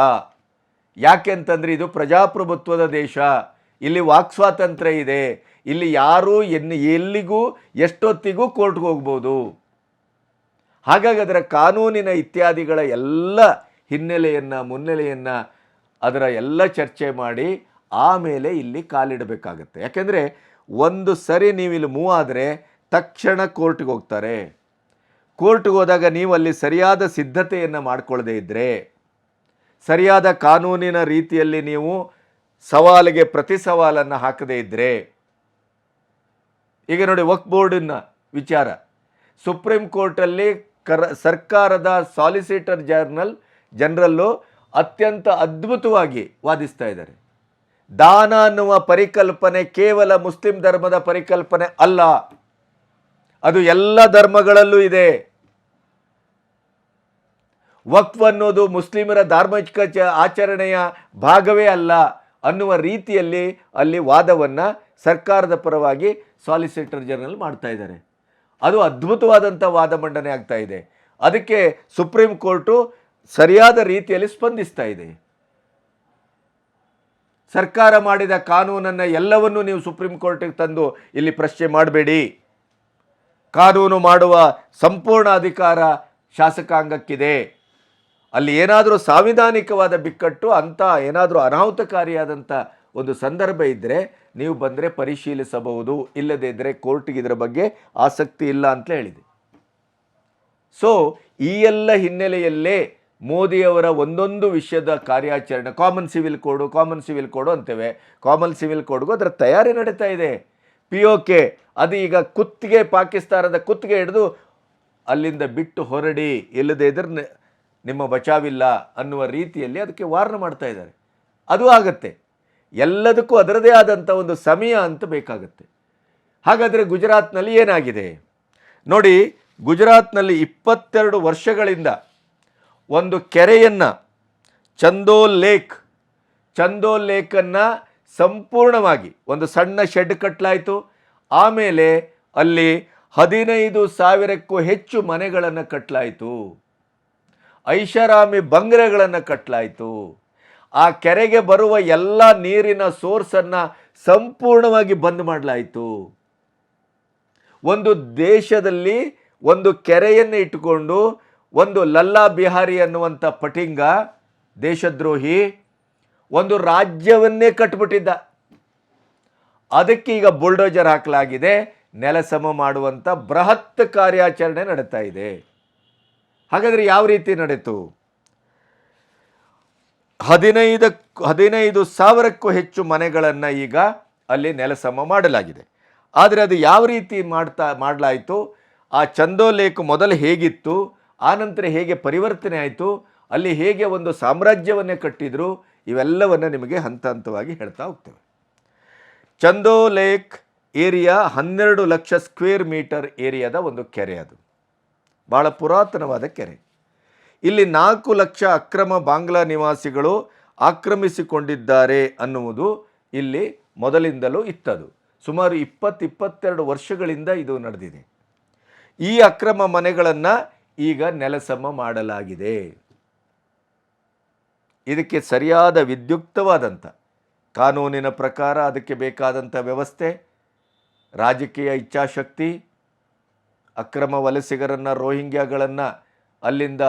A: ಯಾಕೆ ಅಂತಂದರೆ ಇದು ಪ್ರಜಾಪ್ರಭುತ್ವದ ದೇಶ. ಇಲ್ಲಿ ವಾಕ್ ಸ್ವಾತಂತ್ರ್ಯ ಇದೆ. ಇಲ್ಲಿ ಯಾರು ಎನ್ನು ಎಲ್ಲಿಗೂ, ಎಷ್ಟೊತ್ತಿಗೂ ಕೋರ್ಟ್ಗೆ ಹೋಗ್ಬೋದು. ಹಾಗಾಗಿ ಅದರ ಕಾನೂನಿನ ಇತ್ಯಾದಿಗಳ ಎಲ್ಲ ಹಿನ್ನೆಲೆಯನ್ನು, ಮುನ್ನೆಲೆಯನ್ನು ಅದರ ಎಲ್ಲ ಚರ್ಚೆ ಮಾಡಿ ಆಮೇಲೆ ಇಲ್ಲಿ ಕಾಲಿಡಬೇಕಾಗತ್ತೆ. ಯಾಕೆಂದರೆ ಒಂದು ಸರಿ ನೀವು ಇಲ್ಲಿ ಮೂವ್ ಆದರೆ ತಕ್ಷಣ ಕೋರ್ಟ್ಗೆ ಹೋಗ್ತಾರೆ. ಕೋರ್ಟ್ಗೆ ಹೋದಾಗ ನೀವು ಅಲ್ಲಿ ಸರಿಯಾದ ಸಿದ್ಧತೆಯನ್ನು ಮಾಡಿಕೊಳ್ಳದೇ ಇದ್ದರೆ ಸರಿಯಾದ ಕಾನೂನಿನ ರೀತಿಯಲ್ಲಿ ನೀವು ಸವಾಲಿಗೆ ಪ್ರತಿ ಸವಾಲನ್ನು ಹಾಕದೇ ಇದ್ದರೆ ಈಗ ನೋಡಿ ವಕ್ ಬೋರ್ಡಿನ ವಿಚಾರ. ಸುಪ್ರೀಂ ಕೋರ್ಟಲ್ಲಿ ಕರ, ಸರ್ಕಾರದ ಸಾಲಿಸಿಟರ್ ಜರ್ನಲ್, ಜನರಲ್ಲು ಅತ್ಯಂತ ಅದ್ಭುತವಾಗಿ ವಾದಿಸ್ತಾ ಇದ್ದಾರೆ. ದಾನ ಅನ್ನುವ ಪರಿಕಲ್ಪನೆ ಕೇವಲ ಮುಸ್ಲಿಂ ಧರ್ಮದ ಪರಿಕಲ್ಪನೆ ಅಲ್ಲ. ಅದು ಎಲ್ಲ ಧರ್ಮಗಳಲ್ಲೂ ಇದೆ. ವಕ್ಫ್ ಅನ್ನೋದು ಮುಸ್ಲಿಮರ ಧಾರ್ಮಿಕ ಆಚರಣೆಯ ಭಾಗವೇ ಅಲ್ಲ. ಅನ್ನುವ ರೀತಿಯಲ್ಲಿ ಅಲ್ಲಿ ವಾದವನ್ನು ಸರ್ಕಾರದ ಪರವಾಗಿ ಸಾಲಿಸಿಟರ್ ಜನರಲ್ ಮಾಡ್ತಾ ಇದ್ದಾರೆ. ಅದು ಅದ್ಭುತವಾದಂಥ ವಾದ ಮಂಡನೆ ಆಗ್ತಾ ಇದೆ. ಅದಕ್ಕೆ ಸುಪ್ರೀಂ ಕೋರ್ಟು ಸರಿಯಾದ ರೀತಿಯಲ್ಲಿ ಸ್ಪಂದಿಸ್ತಾ ಇದೆ. ಸರ್ಕಾರ ಮಾಡಿದ ಕಾನೂನನ್ನು ಎಲ್ಲವನ್ನೂ ನೀವು ಸುಪ್ರೀಂ ಕೋರ್ಟಿಗೆ ತಂದು ಇಲ್ಲಿ ಪ್ರಶ್ನೆ ಮಾಡಬೇಡಿ. ಕಾನೂನು ಮಾಡುವ ಸಂಪೂರ್ಣ ಅಧಿಕಾರ ಶಾಸಕಾಂಗಕ್ಕಿದೆ. ಅಲ್ಲಿ ಏನಾದರೂ ಸಾಂವಿಧಾನಿಕವಾದ ಬಿಕ್ಕಟ್ಟು ಅಂಥ ಏನಾದರೂ ಅನಾಹುತಕಾರಿಯಾದಂಥ ಒಂದು ಸಂದರ್ಭ ಇದ್ದರೆ ನೀವು ಬಂದರೆ ಪರಿಶೀಲಿಸಬಹುದು, ಇಲ್ಲದೇ ಇದ್ದರೆ ಕೋರ್ಟಿಗೆ ಇದರ ಬಗ್ಗೆ ಆಸಕ್ತಿ ಇಲ್ಲ ಅಂತ ಹೇಳಿದೆ. ಸೊ ಈ ಎಲ್ಲ ಹಿನ್ನೆಲೆಯಲ್ಲೇ ಮೋದಿಯವರ ಒಂದೊಂದು ವಿಷಯದ ಕಾರ್ಯಾಚರಣೆ common civil code common civil code ಅಂತೇವೆ. Common civil ಕೋಡ್ಗೂ ಅದರ ತಯಾರಿ ನಡೀತಾ ಇದೆ. ಪಿ ಒ ಕೆ ಅದು ಈಗ ಕುತ್ತಿಗೆ, ಪಾಕಿಸ್ತಾನದ ಕುತ್ತಿಗೆ ಹಿಡಿದು ಅಲ್ಲಿಂದ ಬಿಟ್ಟು ಹೊರಡಿ, ಇಲ್ಲದೇ ಇದ್ರೆ ನಿಮ್ಮ ಬಚಾವಿಲ್ಲ ಅನ್ನುವ ರೀತಿಯಲ್ಲಿ ಅದಕ್ಕೆ ವಾರ್ನ ಮಾಡ್ತಾ ಇದ್ದಾರೆ. ಅದು ಆಗತ್ತೆ. ಎಲ್ಲದಕ್ಕೂ ಅದರದೇ ಆದಂಥ ಒಂದು ಸಮಯ ಅಂತ ಬೇಕಾಗತ್ತೆ. ಹಾಗಾದರೆ ಗುಜರಾತ್ನಲ್ಲಿ ಏನಾಗಿದೆ? ನೋಡಿ, ಗುಜರಾತ್ನಲ್ಲಿ ಇಪ್ಪತ್ತೆರಡು ವರ್ಷಗಳಿಂದ ಒಂದು ಕೆರೆಯನ್ನು ಚಂದೋಲ್ ಲೇಕ್ ಚಂದೋಲ್ ಲೇಕನ್ನು ಸಂಪೂರ್ಣವಾಗಿ ಒಂದು ಸಣ್ಣ ಶೆಡ್ ಕಟ್ಟಲಾಯಿತು ಆಮೇಲೆ ಅಲ್ಲಿ ಹದಿನೈದು ಸಾವಿರಕ್ಕೂ ಹೆಚ್ಚು ಮನೆಗಳನ್ನು ಕಟ್ಟಲಾಯಿತು ಐಷಾರಾಮಿ ಬಂಗ್ರೆಗಳನ್ನು ಕಟ್ಟಲಾಯಿತು ಆ ಕೆರೆಗೆ ಬರುವ ಎಲ್ಲ ನೀರಿನ ಸೋರ್ಸನ್ನು ಸಂಪೂರ್ಣವಾಗಿ ಬಂದ್ ಮಾಡಲಾಯಿತು. ಒಂದು ದೇಶದಲ್ಲಿ ಒಂದು ಕೆರೆಯನ್ನು ಇಟ್ಟುಕೊಂಡು ಒಂದು ಲಲ್ಲಾ ಬಿಹಾರಿ ಅನ್ನುವಂಥ ಪಟಿಂಗ ದೇಶದ್ರೋಹಿ ಒಂದು ರಾಜ್ಯವನ್ನೇ ಕಟ್ಬಿಟ್ಟಿದ್ದ. ಅದಕ್ಕೆ ಈಗ ಬುಲ್ಡೋಜರ್ ಹಾಕಲಾಗಿದೆ. ನೆಲಸಮ ಮಾಡುವಂಥ ಬೃಹತ್ ಕಾರ್ಯಾಚರಣೆ ನಡೀತಾ ಇದೆ. ಹಾಗಾದರೆ ಯಾವ ರೀತಿ ನಡೆಯಿತು ಹದಿನೈದಕ್ಕೂ ಹದಿನೈದು ಸಾವಿರಕ್ಕೂ ಹೆಚ್ಚು ಮನೆಗಳನ್ನು ಈಗ ಅಲ್ಲಿ ನೆಲಸಮ ಮಾಡಲಾಗಿದೆ. ಆದರೆ ಅದು ಯಾವ ರೀತಿ ಮಾಡ್ತಾ, ಮಾಡಲಾಯಿತು? ಆ ಚಂದೋಲೇಖ ಮೊದಲು ಹೇಗಿತ್ತು? ಆನಂತರ ಹೇಗೆ ಪರಿವರ್ತನೆ ಆಯಿತು? ಅಲ್ಲಿ ಹೇಗೆ ಒಂದು ಸಾಮ್ರಾಜ್ಯವನ್ನೇ ಕಟ್ಟಿದ್ರು? ಇವೆಲ್ಲವನ್ನು ನಿಮಗೆ ಹಂತ ಹಂತವಾಗಿ ಹೇಳ್ತಾ ಹೋಗ್ತೇವೆ. ಚಂದೋ ಲೇಕ್ ಏರಿಯಾ ಹನ್ನೆರಡು ಲಕ್ಷ ಸ್ಕ್ವೇರ್ ಮೀಟರ್ ಏರಿಯಾದ ಒಂದು ಕೆರೆ ಅದು. ಭಾಳ ಪುರಾತನವಾದ ಕೆರೆ. ಇಲ್ಲಿ ನಾಲ್ಕು ಲಕ್ಷ ಅಕ್ರಮ ಬಾಂಗ್ಲಾ ನಿವಾಸಿಗಳು ಆಕ್ರಮಿಸಿಕೊಂಡಿದ್ದಾರೆ ಅನ್ನುವುದು ಇಲ್ಲಿ ಮೊದಲಿಂದಲೂ ಇತ್ತದು. ಸುಮಾರು ಇಪ್ಪತ್ತು ಇಪ್ಪತ್ತೆರಡು ವರ್ಷಗಳಿಂದ ಇದು ನಡೆದಿದೆ. ಈ ಅಕ್ರಮ ಮನೆಗಳನ್ನು ಈಗ ನೆಲಸಮ ಮಾಡಲಾಗಿದೆ. ಇದಕ್ಕೆ ಸರಿಯಾದ ವಿದ್ಯುಕ್ತವಾದಂಥ ಕಾನೂನಿನ ಪ್ರಕಾರ ಅದಕ್ಕೆ ಬೇಕಾದಂಥ ವ್ಯವಸ್ಥೆ, ರಾಜಕೀಯ ಇಚ್ಛಾಶಕ್ತಿ ಅಕ್ರಮ ವಲಸಿಗರನ್ನು, ರೋಹಿಂಗ್ಯಾಗಳನ್ನು ಅಲ್ಲಿಂದ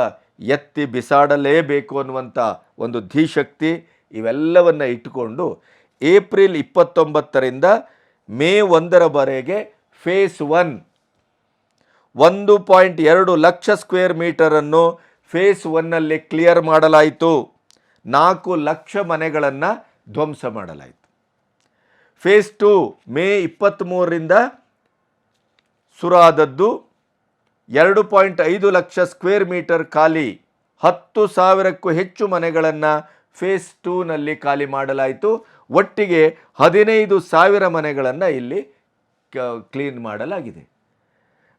A: ಎತ್ತಿ ಬಿಸಾಡಲೇಬೇಕು ಅನ್ನುವಂಥ ಒಂದು ಧೀಶಕ್ತಿ ಇವೆಲ್ಲವನ್ನು ಇಟ್ಟುಕೊಂಡು ಏಪ್ರಿಲ್ ಇಪ್ಪತ್ತೊಂಬತ್ತರಿಂದ ಮೇ ಒಂದರವರೆಗೆ ಫೇಸ್ ಒನ್, ಒಂದು ಪಾಯಿಂಟ್ ಎರಡು ಲಕ್ಷ ಸ್ಕ್ವೇರ್ ಮೀಟರನ್ನು ಫೇಸ್ ಒನ್ನಲ್ಲಿ ಕ್ಲಿಯರ್ ಮಾಡಲಾಯಿತು. ನಾಲ್ಕು ಲಕ್ಷ ಮನೆಗಳನ್ನು ಧ್ವಂಸ ಮಾಡಲಾಯಿತು. ಫೇಸ್ ಟು ಮೇ ಇಪ್ಪತ್ತ್ಮೂರರಿಂದ ಸುರಾದದ್ದು ಎರಡು ಪಾಯಿಂಟ್ ಐದು ಲಕ್ಷ ಸ್ಕ್ವೇರ್ ಮೀಟರ್ ಖಾಲಿ, ಹತ್ತು ಸಾವಿರಕ್ಕೂ ಹೆಚ್ಚು ಮನೆಗಳನ್ನು ಫೇಸ್ ಟೂನಲ್ಲಿ ಖಾಲಿ ಮಾಡಲಾಯಿತು. ಒಟ್ಟಿಗೆ ಹದಿನೈದು ಸಾವಿರ ಮನೆಗಳನ್ನು ಇಲ್ಲಿ ಕ್ಲೀನ್ ಮಾಡಲಾಗಿದೆ.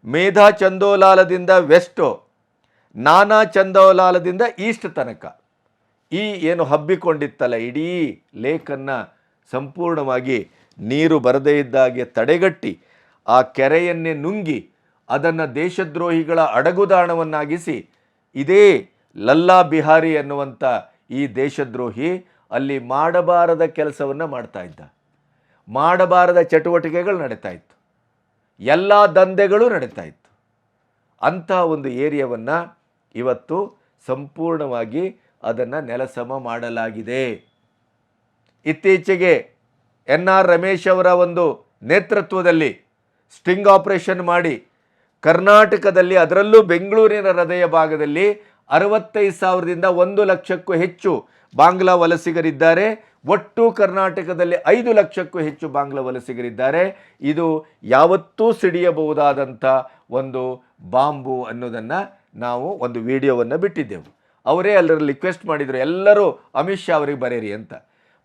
A: ಮೇಧಾ ಚಂದೋಲಾಲದಿಂದ ವೆಸ್ಟು ನಾನಾ ಚಂದೋಲಾಲದಿಂದ ಈಸ್ಟ್ ತನಕ. ಈ ಏನು ಹಬ್ಬಿಕೊಂಡಿತ್ತಲ್ಲ, ಇಡೀ ಲೇಕನ್ನು ಸಂಪೂರ್ಣವಾಗಿ ನೀರು ಬರದೇ ಇದ್ದಾಗೆ ತಡೆಗಟ್ಟಿ ಆ ಕೆರೆಯನ್ನೇ ನುಂಗಿ ಅದನ್ನು ದೇಶದ್ರೋಹಿಗಳ ಅಡಗುದಾಣವನ್ನಾಗಿಸಿ ಇದೇ ಲಲ್ಲಾ ಬಿಹಾರಿ ಎನ್ನುವಂಥ ಈ ದೇಶದ್ರೋಹಿ ಅಲ್ಲಿ ಮಾಡಬಾರದ ಕೆಲಸವನ್ನು ಮಾಡ್ತಾ ಇದ್ದ. ಮಾಡಬಾರದ ಚಟುವಟಿಕೆಗಳು ನಡೀತಾ ಇತ್ತು. ಎಲ್ಲ ದಂಧೆಗಳು ನಡೀತಾ ಇತ್ತು. ಅಂತಹ ಒಂದು ಏರಿಯಾವನ್ನು ಇವತ್ತು ಸಂಪೂರ್ಣವಾಗಿ ಅದನ್ನು ನೆಲಸಮ ಮಾಡಲಾಗಿದೆ. ಇತ್ತೀಚೆಗೆ ಎನ್ ಆರ್ ರಮೇಶ್ ಅವರ ಒಂದು ನೇತೃತ್ವದಲ್ಲಿ ಸ್ಟಿಂಗ್ ಆಪರೇಷನ್ ಮಾಡಿ. ಕರ್ನಾಟಕದಲ್ಲಿ ಅದರಲ್ಲೂ ಬೆಂಗಳೂರಿನ ಹೃದಯ ಭಾಗದಲ್ಲಿ ಅರವತ್ತೈದು ಸಾವಿರದಿಂದ ಒಂದು ಲಕ್ಷಕ್ಕೂ ಹೆಚ್ಚು ಬಾಂಗ್ಲಾ ವಲಸಿಗರಿದ್ದಾರೆ. ಒಟ್ಟು ಕರ್ನಾಟಕದಲ್ಲಿ ಐದು ಲಕ್ಷಕ್ಕೂ ಹೆಚ್ಚು ಬಾಂಗ್ಲಾ ವಲಸಿಗರಿದ್ದಾರೆ. ಇದು ಯಾವತ್ತೂ ಸಿಡಿಯಬಹುದಾದಂಥ ಒಂದು ಬಾಂಬು ಅನ್ನೋದನ್ನು ನಾವು ಒಂದು ವಿಡಿಯೋವನ್ನು ಬಿಟ್ಟಿದ್ದೆವು. ಅವರೇ ಎಲ್ಲರೂ ರಿಕ್ವೆಸ್ಟ್ ಮಾಡಿದರು, ಎಲ್ಲರೂ ಅಮಿತ್ ಶಾ ಅವರಿಗೆ ಬರೆಯಿರಿ ಅಂತ.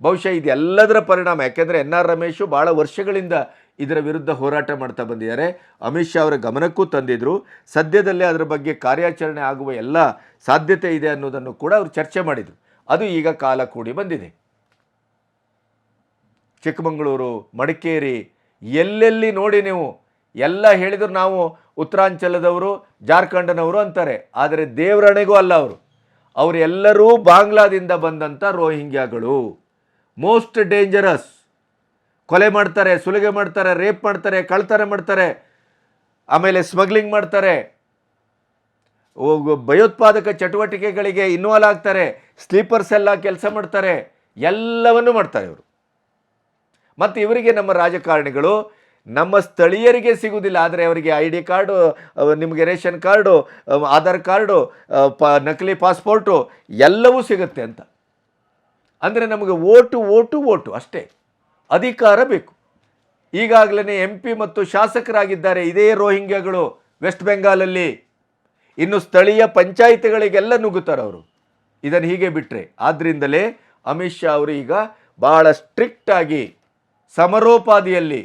A: ಬಹುಶಃ ಇದೆಲ್ಲದರ ಪರಿಣಾಮ, ಯಾಕೆಂದರೆ ಎನ್ ಆರ್ ರಮೇಶು ಭಾಳ ವರ್ಷಗಳಿಂದ ಇದರ ವಿರುದ್ಧ ಹೋರಾಟ ಮಾಡ್ತಾ ಬಂದಿದ್ದಾರೆ. ಅಮಿತ್ ಶಾ ಅವರ ಗಮನಕ್ಕೂ ತಂದಿದ್ದರು ಸದ್ಯದಲ್ಲೇ ಅದರ ಬಗ್ಗೆ ಕಾರ್ಯಾಚರಣೆ ಆಗುವ ಎಲ್ಲ ಸಾಧ್ಯತೆ ಇದೆ ಅನ್ನೋದನ್ನು ಕೂಡ ಅವರು ಚರ್ಚೆ ಮಾಡಿದರು. ಅದು ಈಗ ಕಾಲ ಕೂಡಿ ಬಂದಿದೆ. ಚಿಕ್ಕಮಗಳೂರು, ಮಡಿಕೇರಿ, ಎಲ್ಲೆಲ್ಲಿ ನೋಡಿ ನೀವು, ಎಲ್ಲ ಹೇಳಿದ್ರು ನಾವು ಉತ್ತರಾಂಚಲದವರು, ಜಾರ್ಖಂಡನವರು ಅಂತಾರೆ. ಆದರೆ ದೇವರಣೆಗೂ ಅಲ್ಲ ಅವರು. ಅವರೆಲ್ಲರೂ ಬಾಂಗ್ಲಾದಿಂದ ಬಂದಂಥ ರೋಹಿಂಗ್ಯಾಗಳು. Most dangerous. ಕೊಲೆ ಮಾಡ್ತಾರೆ, ಸುಲಿಗೆ ಮಾಡ್ತಾರೆ, ರೇಪ್ ಮಾಡ್ತಾರೆ ಕಳ್ತನ ಮಾಡ್ತಾರೆ, ಆಮೇಲೆ ಸ್ಮಗ್ಲಿಂಗ್ ಮಾಡ್ತಾರೆ. ಭಯೋತ್ಪಾದಕ ಚಟುವಟಿಕೆಗಳಿಗೆ ಇನ್ವಾಲ್ವ್ ಆಗ್ತಾರೆ ಸ್ಲೀಪರ್ಸ್ ಎಲ್ಲ ಕೆಲಸ ಮಾಡ್ತಾರೆ, ಎಲ್ಲವನ್ನೂ ಮಾಡ್ತಾರೆ ಇವರು. ಮತ್ತು ಇವರಿಗೆ ನಮ್ಮ ರಾಜಕಾರಣಿಗಳು, ನಮ್ಮ ಸ್ಥಳೀಯರಿಗೆ ಸಿಗುವುದಿಲ್ಲ. ಆದರೆ ಅವರಿಗೆ ಐ ಡಿ ಕಾರ್ಡು ನಿಮಗೆ ರೇಷನ್ ಕಾರ್ಡು ಆಧಾರ್ ಕಾರ್ಡು ಪ, ನಕಲಿ ಪಾಸ್ಪೋರ್ಟು ಎಲ್ಲವೂ ಸಿಗುತ್ತೆ ಅಂತ. ಅಂದರೆ ನಮಗೆ ಓಟು ಓಟು ಓಟು ಅಷ್ಟೇ. ಅಧಿಕಾರ ಬೇಕು. ಈಗಾಗಲೇ ಎಂ ಪಿ ಮತ್ತು ಶಾಸಕರಾಗಿದ್ದಾರೆ ಇದೇ ರೋಹಿಂಗ್ಯಗಳು ವೆಸ್ಟ್ ಬೆಂಗಾಲಲ್ಲಿ. ಇನ್ನು ಸ್ಥಳೀಯ ಪಂಚಾಯಿತಿಗಳಿಗೆಲ್ಲ ನುಗ್ಗುತ್ತಾರೆ ಅವರು. ಇದನ್ನು ಹೀಗೆ ಬಿಟ್ಟರೆ ಆದ್ದರಿಂದಲೇ ಅಮಿತ್ ಶಾ ಅವರು ಈಗ ಭಾಳ ಸ್ಟ್ರಿಕ್ಟಾಗಿ ಸಮರೋಪಾದಿಯಲ್ಲಿ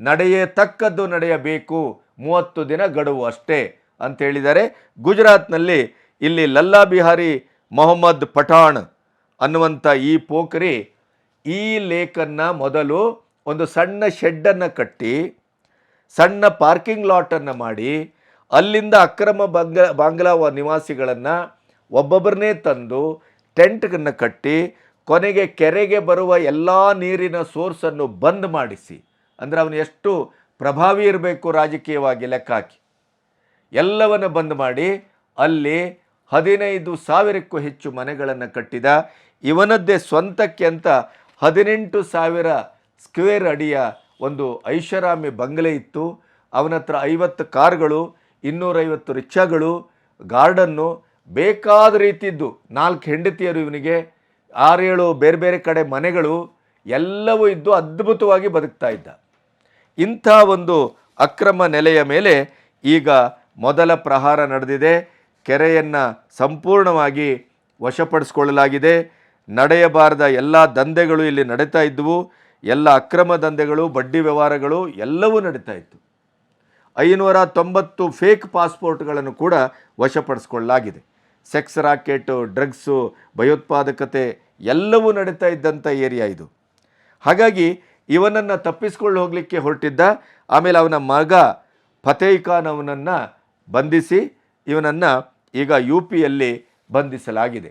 A: ನಡೆಯತಕ್ಕದ್ದು ನಡೆಯಬೇಕು, ಮೂವತ್ತು ದಿನ ಗಡುವು ಅಷ್ಟೇ ಅಂತ ಹೇಳಿದ್ದಾರೆ. ಗುಜರಾತ್ನಲ್ಲಿ ಇಲ್ಲಿ ಲಲ್ಲಾ ಬಿಹಾರಿ ಮೊಹಮ್ಮದ್ ಪಠಾಣ್ ಅನ್ನುವಂಥ ಈ ಪೋಖರಿ ಈ ಲೇಕನ್ನು ಮೊದಲು ಒಂದು ಸಣ್ಣ ಶೆಡ್ಡನ್ನು ಕಟ್ಟಿ, ಸಣ್ಣ ಪಾರ್ಕಿಂಗ್ ಲಾಟನ್ನು ಮಾಡಿ, ಅಲ್ಲಿಂದ ಅಕ್ರಮ ಬಂಗ ಬಾಂಗ್ಲಾ ನಿವಾಸಿಗಳನ್ನು ಒಬ್ಬೊಬ್ಬರನ್ನೇ ತಂದು ಟೆಂಟನ್ನು ಕಟ್ಟಿ, ಕೊನೆಗೆ ಕೆರೆಗೆ ಬರುವ ಎಲ್ಲ ನೀರಿನ ಸೋರ್ಸನ್ನು ಬಂದ್ ಮಾಡಿಸಿ. ಅಂದರೆ ಅವನು ಎಷ್ಟು ಪ್ರಭಾವಿ ಇರಬೇಕು ರಾಜಕೀಯವಾಗಿ ಲೆಕ್ಕ ಹಾಕಿ ಎಲ್ಲವನ್ನು ಬಂದ್ ಮಾಡಿ, ಅಲ್ಲಿ ಹದಿನೈದು ಸಾವಿರಕ್ಕೂ ಹೆಚ್ಚು ಮನೆಗಳನ್ನು ಕಟ್ಟಿದ. ಇವನದ್ದೇ ಸ್ವಂತಕ್ಕೆ ಅಂತ ಹದಿನೆಂಟು ಸಾವಿರ ಸ್ಕ್ವೇರ್ ಅಡಿಯ ಒಂದು ಐಷಾರಾಮಿ ಬಂಗಲೆ ಇತ್ತು. ಅವನ ಹತ್ರ ಐವತ್ತು ಕಾರ್ಗಳು, ಇನ್ನೂರೈವತ್ತು ರಿಕ್ಷಾಗಳು, ಗಾರ್ಡನ್ನು ಬೇಕಾದ ರೀತಿದ್ದು ನಾಲ್ಕು ಹೆಂಡತಿಯರು ಇವನಿಗೆ, ಆರೇಳು ಬೇರೆ ಬೇರೆ ಕಡೆ ಮನೆಗಳು, ಎಲ್ಲವೂ ಇದ್ದು ಅದ್ಭುತವಾಗಿ ಬದುಕ್ತಾ ಇದ್ದ. ಇಂಥ ಒಂದು ಅಕ್ರಮ ನೆಲೆಯ ಮೇಲೆ ಈಗ ಮೊದಲ ಪ್ರಹಾರ ನಡೆದಿದೆ. ಕೆರೆಯನ್ನು ಸಂಪೂರ್ಣವಾಗಿ ವಶಪಡಿಸಿಕೊಳ್ಳಲಾಗಿದೆ. ನಡೆಯಬಾರದ ಎಲ್ಲ ದಂಧೆಗಳು ಇಲ್ಲಿ ನಡೀತಾ ಇದ್ದವು. ಎಲ್ಲ ಅಕ್ರಮ ದಂಧೆಗಳು, ಬಡ್ಡಿ ವ್ಯವಹಾರಗಳು ಎಲ್ಲವೂ ನಡೀತಾ ಇತ್ತು. ಐನೂರ ತೊಂಬತ್ತು ಫೇಕ್ ಪಾಸ್ಪೋರ್ಟ್ಗಳನ್ನು ಕೂಡ ವಶಪಡಿಸ್ಕೊಳ್ಳಲಾಗಿದೆ. ಸೆಕ್ಸ್ ರಾಕೆಟು ಡ್ರಗ್ಸು ಭಯೋತ್ಪಾದಕತೆ ಎಲ್ಲವೂ ನಡೀತಾ ಇದ್ದಂಥ ಏರಿಯಾ ಇದು. ಹಾಗಾಗಿ ಇವನನ್ನು ತಪ್ಪಿಸ್ಕೊಂಡು ಹೋಗಲಿಕ್ಕೆ ಹೊರಟಿದ್ದ ಆಮೇಲೆ ಅವನ ಮಗ ಫತೇಹ್ ಖಾನ್ ಅವನನ್ನು ಬಂಧಿಸಿ, ಇವನನ್ನು ಈಗ ಯು ಪಿಯಲ್ಲಿ ಬಂಧಿಸಲಾಗಿದೆ.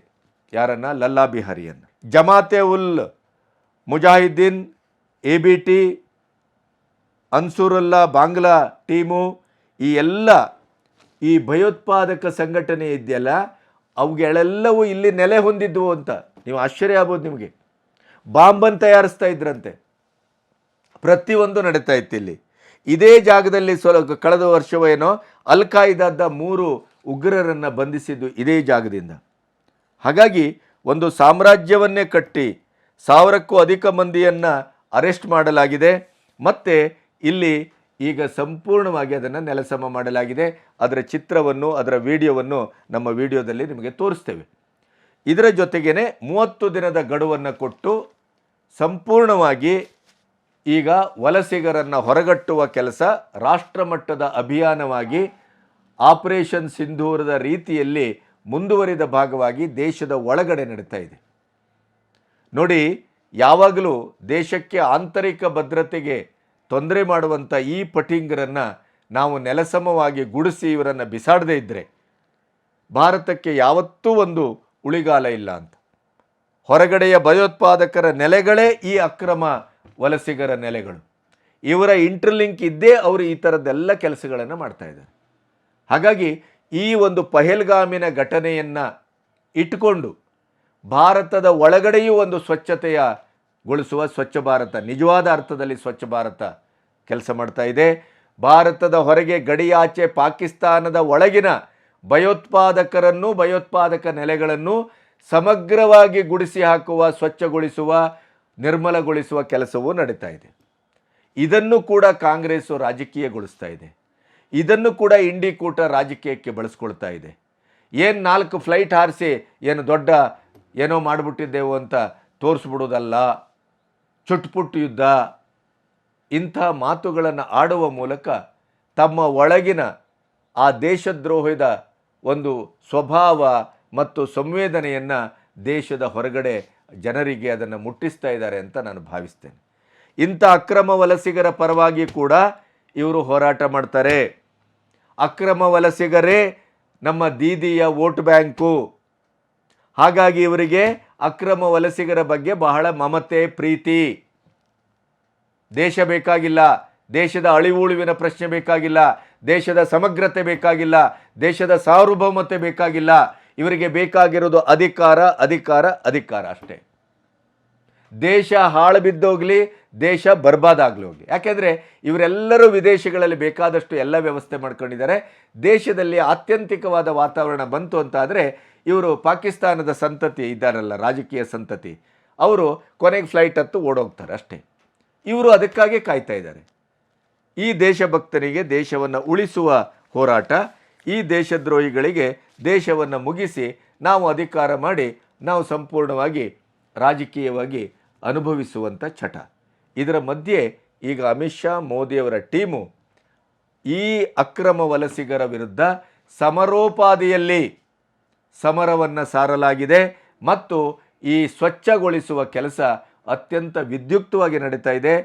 A: ಯಾರನ್ನು? Lalla ಬಿಹಾರಿಯನ್ನು. Jamaat ul Mujahideen A B T Ansarullah, Bangla team, ಈ ಎಲ್ಲ ಈ ಭಯೋತ್ಪಾದಕ ಸಂಘಟನೆ ಇದೆಯಲ್ಲ, ಅವುಗಳೆಲ್ಲವೂ ಇಲ್ಲಿ ನೆಲೆ ಹೊಂದಿದ್ವು ಅಂತ. ನೀವು ಆಶ್ಚರ್ಯ ಆಗ್ಬೋದು ನಿಮಗೆ. ಬಾಂಬನ್ ತಯಾರಿಸ್ತಾ ಇದ್ರಂತೆ. ಪ್ರತಿಯೊಂದು ನಡೀತಾ ಇತ್ತು ಇಲ್ಲಿ. ಇದೇ ಜಾಗದಲ್ಲಿ ಸ್ವಲ್ಪ ಕಳೆದ ವರ್ಷವೇನೋ ಅಲ್ ಕಾಯ್ದಾದ ಮೂರು ಉಗ್ರರನ್ನು ಬಂಧಿಸಿದ್ದು ಇದೇ ಜಾಗದಿಂದ. ಹಾಗಾಗಿ ಒಂದು ಸಾಮ್ರಾಜ್ಯವನ್ನೇ ಕಟ್ಟಿ ಸಾವಿರಕ್ಕೂ ಅಧಿಕ ಮಂದಿಯನ್ನು ಅರೆಸ್ಟ್ ಮಾಡಲಾಗಿದೆ. ಮತ್ತು ಇಲ್ಲಿ ಈಗ ಸಂಪೂರ್ಣವಾಗಿ ಅದನ್ನು ನೆಲಸಮ ಮಾಡಲಾಗಿದೆ. ಅದರ ಚಿತ್ರವನ್ನು, ಅದರ ವಿಡಿಯೋವನ್ನು ನಮ್ಮ ವಿಡಿಯೋದಲ್ಲಿ ನಿಮಗೆ ತೋರಿಸ್ತೇವೆ. ಇದರ ಜೊತೆಗೇ ಮೂವತ್ತು ದಿನದ ಗಡುವನ್ನು ಕೊಟ್ಟು ಸಂಪೂರ್ಣವಾಗಿ ಈಗ ವಲಸಿಗರನ್ನು ಹೊರಗಟ್ಟುವ ಕೆಲಸ ರಾಷ್ಟ್ರಮಟ್ಟದ ಅಭಿಯಾನವಾಗಿ ಆಪರೇಷನ್ ಸಿಂಧೂರದ ರೀತಿಯಲ್ಲಿ ಮುಂದುವರಿದ ಭಾಗವಾಗಿ ದೇಶದ ಒಳಗಡೆ ನಡೀತಾ ಇದೆ. ನೋಡಿ, ಯಾವಾಗಲೂ ದೇಶಕ್ಕೆ ಆಂತರಿಕ ಭದ್ರತೆಗೆ ತೊಂದರೆ ಮಾಡುವಂಥ ಈ ಪಟಿಂಗರನ್ನು ನಾವು ನೆಲಸಮವಾಗಿ ಗುಡಿಸಿ ಇವರನ್ನು ಬಿಸಾಡದೇ ಇದ್ದರೆ ಭಾರತಕ್ಕೆ ಯಾವತ್ತೂ ಒಂದು ಉಳಿಗಾಲ ಇಲ್ಲ ಅಂತ. ಹೊರಗಡೆಯ ಭಯೋತ್ಪಾದಕರ ನೆಲೆಗಳೇ ಈ ಅಕ್ರಮ ವಲಸಿಗರ ನೆಲೆಗಳು. ಇವರ ಇಂಟರ್ಲಿಂಕ್ ಇದ್ದೇ ಅವರು ಈ ಥರದ್ದೆಲ್ಲ ಕೆಲಸಗಳನ್ನು ಮಾಡ್ತಾ ಇದ್ದಾರೆ. ಹಾಗಾಗಿ ಈ ಒಂದು ಪಹೆಲ್ಗಾಮಿನ ಘಟನೆಯನ್ನು ಇಟ್ಟುಕೊಂಡು ಭಾರತದ ಒಳಗಡೆಯೂ ಒಂದು ಸ್ವಚ್ಛತೆಯ ಗೊಳಿಸುವ ಸ್ವಚ್ಛ ಭಾರತ, ನಿಜವಾದ ಅರ್ಥದಲ್ಲಿ ಸ್ವಚ್ಛ ಭಾರತ ಕೆಲಸ ಮಾಡ್ತಾ ಇದೆ. ಭಾರತದ ಹೊರಗೆ ಗಡಿಯಾಚೆ ಪಾಕಿಸ್ತಾನದ ಒಳಗಿನ ಭಯೋತ್ಪಾದಕರನ್ನು ಭಯೋತ್ಪಾದಕ ನೆಲೆಗಳನ್ನು ಸಮಗ್ರವಾಗಿ ಗುಡಿಸಿ ಹಾಕುವ, ಸ್ವಚ್ಛಗೊಳಿಸುವ, ನಿರ್ಮಲಗೊಳಿಸುವ ಕೆಲಸವೂ ನಡೀತಾ ಇದೆ. ಇದನ್ನು ಕೂಡ ಕಾಂಗ್ರೆಸ್ಸು ರಾಜಕೀಯಗೊಳಿಸ್ತಾ ಇದೆ. ಇದನ್ನು ಕೂಡ ಇಂಡಿ ಕೂಟ ರಾಜಕೀಯಕ್ಕೆ ಬಳಸ್ಕೊಳ್ತಾ ಇದೆ. ಏನು ನಾಲ್ಕು ಫ್ಲೈಟ್ ಹಾರಿಸಿ ಏನು ದೊಡ್ಡ ಏನೋ ಮಾಡಿಬಿಟ್ಟಿದ್ದೆವು ಅಂತ ತೋರಿಸ್ಬಿಡೋದಲ್ಲ. ಚುಟ್ಪುಟ್ಟು ಯುದ್ಧ. ಇಂಥ ಮಾತುಗಳನ್ನು ಆಡುವ ಮೂಲಕ ತಮ್ಮ ಒಳಗಿನ ಆ ದೇಶದ್ರೋಹದ ಒಂದು ಸ್ವಭಾವ ಮತ್ತು ಸಂವೇದನೆಯನ್ನು ದೇಶದ ಹೊರಗಡೆ ಜನರಿಗೆ ಅದನ್ನು ಮುಟ್ಟಿಸ್ತಾ ಇದ್ದಾರೆ ಅಂತ ನಾನು ಭಾವಿಸ್ತೇನೆ. ಇಂಥ ಅಕ್ರಮ ವಲಸಿಗರ ಪರವಾಗಿ ಕೂಡ ಇವರು ಹೋರಾಟ ಮಾಡ್ತಾರೆ. ಅಕ್ರಮ ವಲಸಿಗರೇ, ನಮ್ಮ ದೀದಿಯ ವೋಟ್ ಬ್ಯಾಂಕು. ಹಾಗಾಗಿ ಇವರಿಗೆ ಅಕ್ರಮ ವಲಸಿಗರ ಬಗ್ಗೆ ಬಹಳ ಮಮತೆ, ಪ್ರೀತಿ. ದೇಶ ಬೇಕಾಗಿಲ್ಲ, ದೇಶದ ಅಳಿವುಳುವಿನ ಪ್ರಶ್ನೆ ಬೇಕಾಗಿಲ್ಲ, ದೇಶದ ಸಮಗ್ರತೆ ಬೇಕಾಗಿಲ್ಲ, ದೇಶದ ಸಾರ್ವಭೌಮತೆ ಬೇಕಾಗಿಲ್ಲ. ಇವರಿಗೆ ಬೇಕಾಗಿರೋದು ಅಧಿಕಾರ ಅಧಿಕಾರ ಅಧಿಕಾರ ಅಷ್ಟೇ. ದೇಶ ಹಾಳು ಬಿದ್ದೋಗ್ಲಿ ದೇಶ ಬರ್ಬಾದಾಗಲಿ ಹೋಗಿ. ಯಾಕೆಂದರೆ ಇವರೆಲ್ಲರೂ ವಿದೇಶಗಳಲ್ಲಿ ಬೇಕಾದಷ್ಟು ಎಲ್ಲ ವ್ಯವಸ್ಥೆ ಮಾಡ್ಕೊಂಡಿದ್ದಾರೆ. ದೇಶದಲ್ಲಿ ಆತ್ಯಂತಿಕವಾದ ವಾತಾವರಣ ಬಂತು ಅಂತಾದರೆ ಇವರು ಪಾಕಿಸ್ತಾನದ ಸಂತತಿ ಇದ್ದಾರಲ್ಲ, ರಾಜಕೀಯ ಸಂತತಿ. ಅವರು ಕೊನೆಗೆ ಫ್ಲೈಟ್ ಹತ್ತು ಓಡೋಗ್ತಾರೆ ಅಷ್ಟೇ. ಇವರು ಅದಕ್ಕಾಗಿ ಕಾಯ್ತಾ ಇದ್ದಾರೆ. ಈ ದೇಶಭಕ್ತನಿಗೆ ದೇಶವನ್ನು ಉಳಿಸುವ ಹೋರಾಟ, ಈ ದೇಶದ್ರೋಹಿಗಳಿಗೆ ದೇಶವನ್ನು ಮುಗಿಸಿ ನಾವು ಅಧಿಕಾರ ಮಾಡಿ ನಾವು ಸಂಪೂರ್ಣವಾಗಿ ರಾಜಕೀಯವಾಗಿ ಅನುಭವಿಸುವಂಥ ಚಟ. ಇದರ ಮಧ್ಯೆ ಈಗ ಅಮಿತ್ ಶಾ, ಮೋದಿಯವರ ಟೀಮು ಈ ಅಕ್ರಮ ವಲಸಿಗರ ವಿರುದ್ಧ ಸಮರೋಪಾದಿಯಲ್ಲಿ ಸಮರವನ್ನು ಸಾರಲಾಗಿದೆ ಮತ್ತು ಈ ಸ್ವಚ್ಛಗೊಳಿಸುವ ಕೆಲಸ ಅತ್ಯಂತ ವಿದ್ಯುಕ್ತವಾಗಿ ನಡೀತಾ ಇದೆ.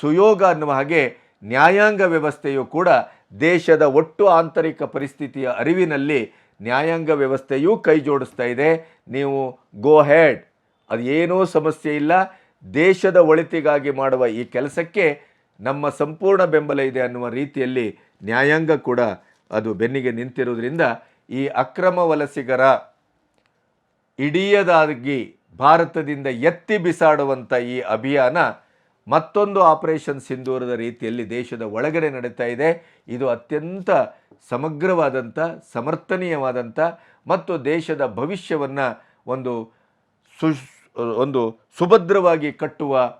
A: ಸುಯೋಗ ಅನ್ನುವ ಹಾಗೆ ನ್ಯಾಯಾಂಗ ವ್ಯವಸ್ಥೆಯು ಕೂಡ ದೇಶದ ಒಟ್ಟು ಆಂತರಿಕ ಪರಿಸ್ಥಿತಿಯ ಅರಿವಿನಲ್ಲಿ ನ್ಯಾಯಾಂಗ ವ್ಯವಸ್ಥೆಯೂ ಕೈ ಜೋಡಿಸ್ತಾ ಇದೆ. ನೀವು ಗೋ ಹೆಡ್ ಅದು ಏನೂ ಸಮಸ್ಯೆ ಇಲ್ಲ. ದೇಶದ ಒಳಿತಿಗಾಗಿ ಮಾಡುವ ಈ ಕೆಲಸಕ್ಕೆ ನಮ್ಮ ಸಂಪೂರ್ಣ ಬೆಂಬಲ ಇದೆ ಅನ್ನುವ ರೀತಿಯಲ್ಲಿ ನ್ಯಾಯಾಂಗ ಕೂಡ ಅದು ಬೆನ್ನಿಗೆ ನಿಂತಿರುವುದರಿಂದ ಈ ಅಕ್ರಮ ವಲಸಿಗರ ಇಡಿಯದಾಗಿ ಭಾರತದಿಂದ ಎತ್ತಿ ಬಿಸಾಡುವಂಥ ಈ ಅಭಿಯಾನ ಮತ್ತೊಂದು ಆಪರೇಷನ್ ಸಿಂಧೂರದ ರೀತಿಯಲ್ಲಿ ದೇಶದ ಒಳಗಡೆ ನಡೀತಾ ಇದೆ. ಇದು ಅತ್ಯಂತ ಸಮಗ್ರವಾದಂಥ, ಸಮರ್ಥನೀಯವಾದಂಥ ಮತ್ತು ದೇಶದ ಭವಿಷ್ಯವನ್ನು ಒಂದು ಸು ಒಂದು ಸುಭದ್ರವಾಗಿ ಕಟ್ಟುವ,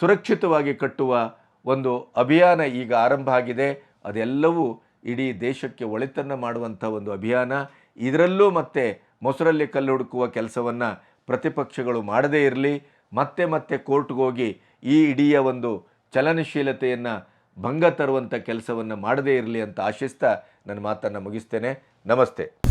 A: ಸುರಕ್ಷಿತವಾಗಿ ಕಟ್ಟುವ ಒಂದು ಅಭಿಯಾನ ಈಗ ಆರಂಭ ಆಗಿದೆ. ಅದೆಲ್ಲವೂ ಇಡೀ ದೇಶಕ್ಕೆ ಒಳಿತನ್ನು ಮಾಡುವಂಥ ಒಂದು ಅಭಿಯಾನ. ಇದರಲ್ಲೂ ಮತ್ತೆ ಮೊಸರಲ್ಲಿ ಕಲ್ಲು ಹುಡುಕುವ ಕೆಲಸವನ್ನು ಪ್ರತಿಪಕ್ಷಗಳು ಮಾಡದೇ ಇರಲಿ, ಮತ್ತೆ ಮತ್ತೆ ಕೋರ್ಟ್ಗೆ ಹೋಗಿ ಈ ಇಡೀ ಒಂದು ಚಲನಶೀಲತೆಯನ್ನು ಭಂಗ ತರುವಂಥ ಕೆಲಸವನ್ನು ಮಾಡದೇ ಇರಲಿ ಅಂತ ಆಶಿಸ್ತಾ ನನ್ನ ಮಾತನ್ನು ಮುಗಿಸ್ತೇನೆ. ನಮಸ್ತೆ.